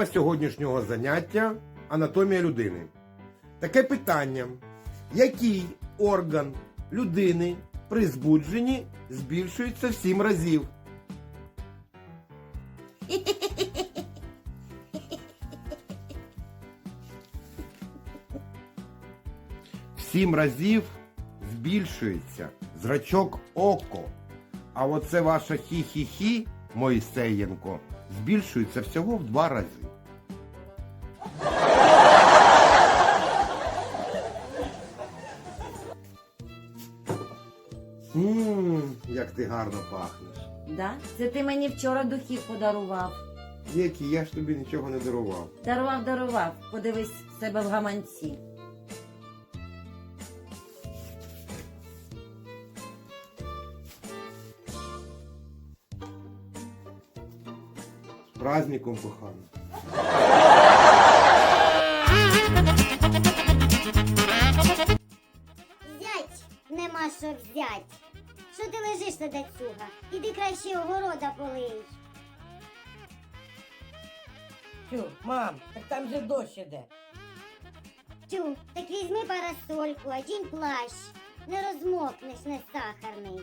Тема сьогоднішнього заняття анатомія людини. Таке питання: який орган людини при збудженні збільшується в 7 разів? В 7 разів збільшується зрачок око. А оце ваше хі-хі-хі, Мойсеєнко, збільшується всього в два рази. Ммм, як ти гарно пахнеш. Да? Це ти мені вчора духів подарував. Які я ж тобі нічого не дарував. Дарував, дарував. Подивись в себе в гаманці. З праздником кохана. Нема що взять. Що ти лежиш на дацюга? Іди краще огорода полий. Тю, мам, так там же дощ іде. Тю, так візьми парасольку, одінь плащ. Не розмокнеш, не сахарний.